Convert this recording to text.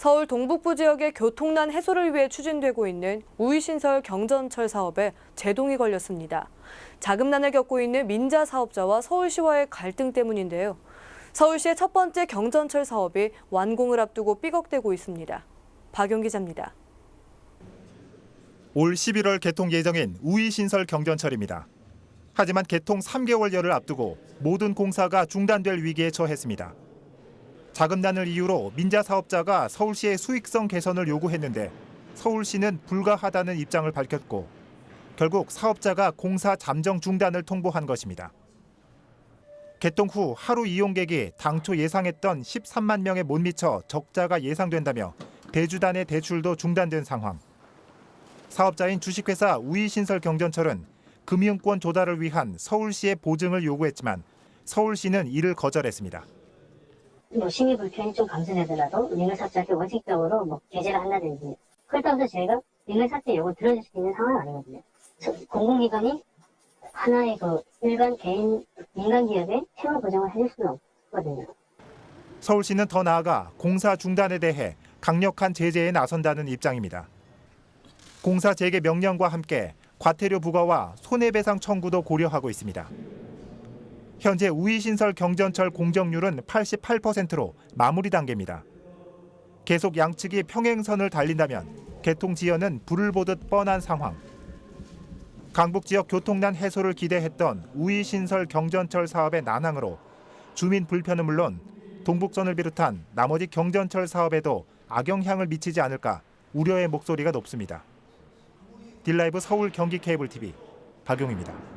서울 동북부 지역의 교통난 해소를 위해 추진되고 있는 우이신설 경전철 사업에 제동이 걸렸습니다. 자금난을 겪고 있는 민자 사업자와 서울시와의 갈등 때문인데요. 서울시의 첫 번째 경전철 사업이 완공을 앞두고 삐걱대고 있습니다. 박용 기자입니다. 올 11월 개통 예정인 우이신설 경전철입니다. 하지만 개통 3개월여를 앞두고 모든 공사가 중단될 위기에 처했습니다. 자금난을 이유로 민자 사업자가 서울시의 수익성 개선을 요구했는데 서울시는 불가하다는 입장을 밝혔고 결국 사업자가 공사 잠정 중단을 통보한 것입니다. 개통 후 하루 이용객이 당초 예상했던 13만 명에 못 미쳐 적자가 예상된다며 대주단의 대출도 중단된 상황. 사업자인 주식회사 우이신설 경전철은 금융권 조달을 위한 서울시의 보증을 요구했지만 서울시는 이를 거절했습니다. 뭐 심의 불편이 좀 감소되더라도 민간사업자한테 원칙적으로 뭐 제재를 한다든지 그렇다고 해서 저희가 민간사업자 요구 들어줄 수 있는 상황은 아니거든요. 저- 공공기관이 하나의 그 일반 개인 민간 기업의 채무 보장을 해줄 수는 없거든요. 서울시는 더 나아가 공사 중단에 대해 강력한 제재에 나선다는 입장입니다. 공사 재개 명령과 함께 과태료 부과와 손해배상 청구도 고려하고 있습니다. 현재 우이신설 경전철 공정률은 88%로 마무리 단계입니다. 계속 양측이 평행선을 달린다면 개통 지연은 불을 보듯 뻔한 상황. 강북 지역 교통난 해소를 기대했던 우이신설 경전철 사업의 난항으로 주민 불편은 물론 동북선을 비롯한 나머지 경전철 사업에도 악영향을 미치지 않을까 우려의 목소리가 높습니다. 딜라이브 서울 경기 케이블 TV 박용입니다.